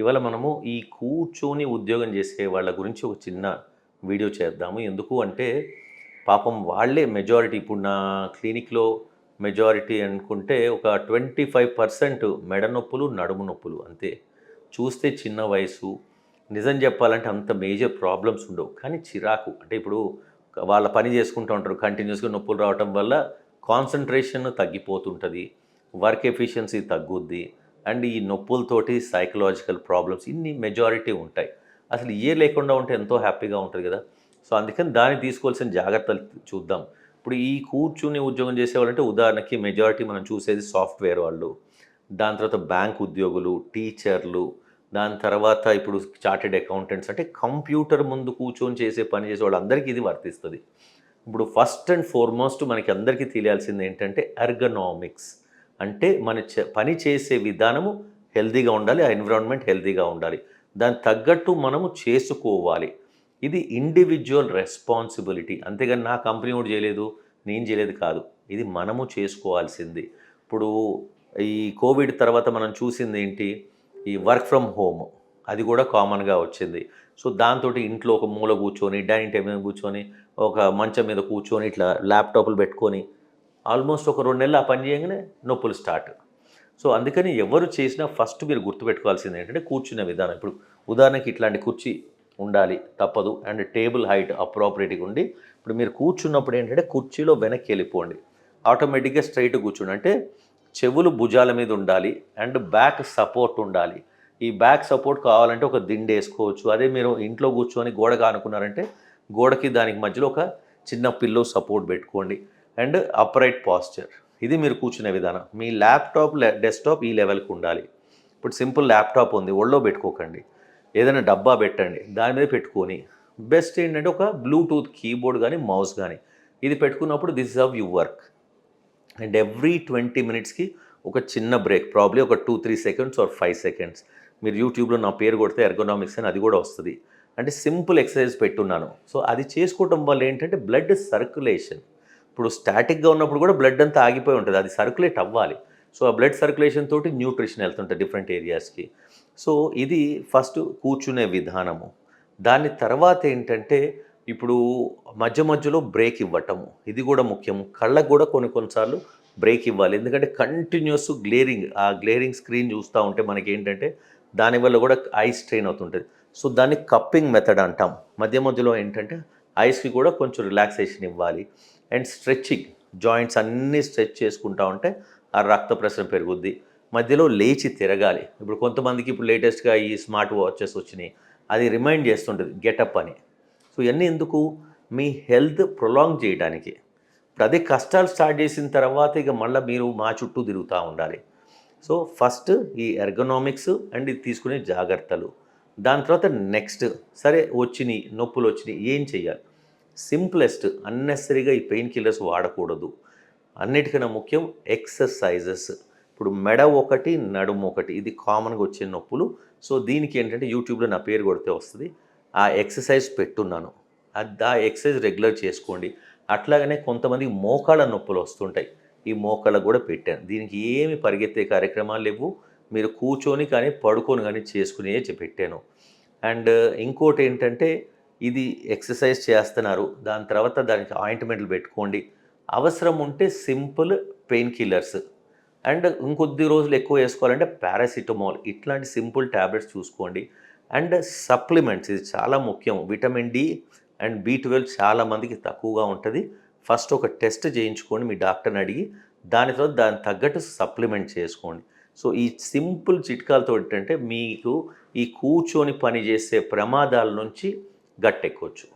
ఇవాళ మనము ఈ కూర్చొని ఉద్యోగం చేసే వాళ్ళ గురించి ఒక చిన్న వీడియో చేద్దాము. ఎందుకు అంటే పాపం వాళ్ళే మెజారిటీ ఇప్పుడు నా క్లినిక్లో మెజారిటీ అనుకుంటే ఒక ట్వంటీ ఫైవ్ పర్సెంట్ మెడ నొప్పులు నడుము నొప్పులు అంతే. చూస్తే చిన్న వయసు నిజం చెప్పాలంటే అంత మేజర్ ప్రాబ్లమ్స్ ఉండవు. కానీ చిరాకు అంటే ఇప్పుడు వాళ్ళ పని చేసుకుంటూ ఉంటారు కంటిన్యూస్గా నొప్పులు రావటం వల్ల కాన్సన్ట్రేషన్ తగ్గిపోతుంటుంది వర్క్ ఎఫిషియన్సీ తగ్గుద్ది అండ్ ఈ నొప్పులతోటి సైకలాజికల్ ప్రాబ్లమ్స్ ఇన్ని మెజారిటీ ఉంటాయి. అసలు ఏ లేకుండా ఉంటే ఎంతో హ్యాపీగా ఉంటుంది కదా. సో అందుకని దాన్ని తీసుకోవాల్సిన జాగ్రత్తలు చూద్దాం. ఇప్పుడు ఈ కూర్చుని ఉద్యోగం చేసేవాళ్ళంటే ఉదాహరణకి మెజారిటీ మనం చూసేది సాఫ్ట్వేర్ వాళ్ళు. దాని తర్వాత బ్యాంక్ ఉద్యోగులు టీచర్లు దాని తర్వాత ఇప్పుడు చార్టెడ్ అకౌంటెంట్స్ అంటే కంప్యూటర్ ముందు కూర్చొని చేసే పని చేసే వాళ్ళందరికీ ఇది వర్తిస్తుంది. ఇప్పుడు ఫస్ట్ అండ్ ఫార్మోస్ట్ మనకి అందరికీ తెలియాల్సింది ఏంటంటే ఎర్గనామిక్స్ అంటే మన పని చేసే విధానము హెల్తీగా ఉండాలి ఆ ఎన్విరాన్మెంట్ హెల్దీగా ఉండాలి. దాని తగ్గట్టు మనము చేసుకోవాలి. ఇది ఇండివిజువల్ రెస్పాన్సిబిలిటీ. అంతేగాని నా కంపెనీ కూడా చేయలేదు నేను చేయలేదు కాదు. ఇది మనము చేసుకోవాల్సింది. ఇప్పుడు ఈ కోవిడ్ తర్వాత మనం చూసింది ఏంటి? ఈ వర్క్ ఫ్రమ్ హోమ్. అది కూడా కామన్గా వచ్చింది. సో దాంతో ఇంట్లో ఒక మూల కూర్చొని డైనింగ్ టేబుల్ మీద కూర్చొని ఒక మంచం మీద కూర్చొని ఇట్లా ల్యాప్టాప్లు పెట్టుకొని ఆల్మోస్ట్ ఒక రెండు నెలలు ఆ పని చేయగానే నొప్పులు స్టార్ట్. సో అందుకని ఎవరు చేసినా ఫస్ట్ మీరు గుర్తుపెట్టుకోవాల్సింది ఏంటంటే కూర్చునే విధానం. ఇప్పుడు ఉదాహరణకి ఇట్లాంటి కుర్చీ ఉండాలి తప్పదు. అండ్ టేబుల్ హైట్ అప్రాపరేట్గా ఉండి ఇప్పుడు మీరు కూర్చున్నప్పుడు ఏంటంటే కుర్చీలో వెనక్కి వెళ్ళిపోండి. ఆటోమేటిక్గా స్ట్రైట్ కూర్చుని అంటే చెవులు భుజాల మీద ఉండాలి అండ్ బ్యాక్ సపోర్ట్ ఉండాలి. ఈ బ్యాక్ సపోర్ట్ కావాలంటే ఒక దిండు వేసుకోవచ్చు. అదే మీరు ఇంట్లో కూర్చొని గోడగా అనుకున్నారంటే గోడకి దానికి మధ్యలో ఒక చిన్న పిల్లో సపోర్ట్ పెట్టుకోండి. And upright posture. ఇది మీరు కూర్చునే విధానం. మీ ల్యాప్టాప్ డెస్క్టాప్ ఈ లెవెల్కి ఉండాలి. ఇప్పుడు సింపుల్ ల్యాప్టాప్ ఉంది ఒళ్ళో పెట్టుకోకండి. ఏదైనా డబ్బా పెట్టండి దాని మీద పెట్టుకొని. బెస్ట్ ఏంటంటే ఒక బ్లూటూత్ కీబోర్డ్ కానీ మౌస్ కానీ ఇది పెట్టుకున్నప్పుడు this is of you work. And every twenty మినిట్స్కి ఒక చిన్న బ్రేక్ ప్రాబ్లీ ఒక two three seconds or five seconds. మీరు యూట్యూబ్లో నా పేరు కొడితే ఎర్గోనామిక్స్ అని అది కూడా వస్తుంది. అంటే సింపుల్ ఎక్సర్సైజ్ పెట్టున్నాను. సో అది చేసుకోవటం వల్ల ఏంటంటే బ్లడ్ సర్క్యులేషన్. ఇప్పుడు స్టాటిక్గా ఉన్నప్పుడు కూడా బ్లడ్ అంతా ఆగిపోయి ఉంటుంది. అది సర్క్యులేట్ అవ్వాలి. సో ఆ బ్లడ్ సర్క్యులేషన్ తోటి న్యూట్రిషన్ వెళ్తుంటుంది డిఫరెంట్ ఏరియాస్కి సో ఇది ఫస్ట్ కూర్చునే విధానము. దాని తర్వాత ఏంటంటే ఇప్పుడు మధ్య మధ్యలో బ్రేక్ ఇవ్వటము. ఇది కూడా ముఖ్యం. కళ్ళకు కూడా కొన్ని కొన్నిసార్లు బ్రేక్ ఇవ్వాలి. ఎందుకంటే కంటిన్యూస్ గ్లేరింగ్ ఆ గ్లేరింగ్ స్క్రీన్ చూస్తూ ఉంటే మనకి ఏంటంటే దానివల్ల కూడా ఐ స్ట్రెయిన్ అవుతుంటుంది. సో దాన్ని కప్పింగ్ మెథడ్ అంటాం. మధ్య మధ్యలో ఏంటంటే ఐస్కి కూడా కొంచెం రిలాక్సేషన్ ఇవ్వాలి. అండ్ స్ట్రెచ్చింగ్ జాయింట్స్ అన్నీ స్ట్రెచ్ చేసుకుంటా ఉంటే ఆ రక్త ప్రసరణ పెరుగుద్ది. మధ్యలో లేచి తిరగాలి. ఇప్పుడు కొంతమందికి ఇప్పుడు లేటెస్ట్గా ఈ స్మార్ట్ వాచెస్ వచ్చినాయి. అది రిమైండ్ చేస్తుంటుంది గెటప్ అని. సో ఇవన్నీ ఎందుకు? మీ హెల్త్ ప్రొలాంగ్ చేయడానికి. ఇప్పుడు అదే కష్టాలు స్టార్ట్ చేసిన తర్వాత ఇక మళ్ళీ మీరు మా చుట్టూ తిరుగుతూ ఉండాలి. సో ఫస్ట్ ఈ ఎర్గనామిక్స్ అండ్ ఇది తీసుకునే జాగ్రత్తలు. దాని తర్వాత నెక్స్ట్ సరే వచ్చినాయి నొప్పులు వచ్చినాయి ఏం చేయాలి సింప్లెస్ట్ అన్నెసరీగా ఈ పెయిన్ కిల్లర్స్ వాడకూడదు. అన్నిటికన్నా ముఖ్యం ఎక్సర్సైజెస్. ఇప్పుడు మెడ ఒకటి నడుము ఒకటి ఇది కామన్గా వచ్చే నొప్పులు. సో దీనికి ఏంటంటే యూట్యూబ్లో నా పేరు కొడితే వస్తుంది. ఆ ఎక్సర్సైజ్ పెట్టున్నాను. అది ఆ ఎక్సర్సైజ్ రెగ్యులర్ చేసుకోండి. అట్లాగనే కొంతమంది మోకాళ్ళ నొప్పులు వస్తుంటాయి. ఈ మోకాళ్ళకు కూడా పెట్టాను. దీనికి ఏమి పరిగెత్తే కార్యక్రమాలు లేవు. మీరు కూర్చొని కానీ పడుకొని కానీ చేసుకునే పెట్టాను. అండ్ ఇంకోటి ఏంటంటే ఇది ఎక్సర్సైజ్ చేస్తున్నారు. దాని తర్వాత దానికి ఆయింట్మెంట్లు పెట్టుకోండి. అవసరం ఉంటే సింపుల్ పెయిన్ కిల్లర్స్. అండ్ ఇంకొద్ది రోజులు ఎక్కువ వేసుకోవాలంటే పారాసిటమాల్. ఇట్లాంటి సింపుల్ ట్యాబ్లెట్స్ చూసుకోండి. అండ్ సప్లిమెంట్స్ ఇది చాలా ముఖ్యం. Vitamin D and B twelve చాలామందికి తక్కువగా ఉంటుంది. ఫస్ట్ ఒక టెస్ట్ చేయించుకోండి మీ డాక్టర్ని అడిగి. దాని తర్వాత దానికి తగ్గట్టు సప్లిమెంట్ చేసుకోండి. సో ఈ సింపుల్ చిట్కాలతో ఏంటంటే మీకు ఈ కూర్చొని పని చేసే ప్రమాదాల నుంచి గట్టెక్కొచ్చు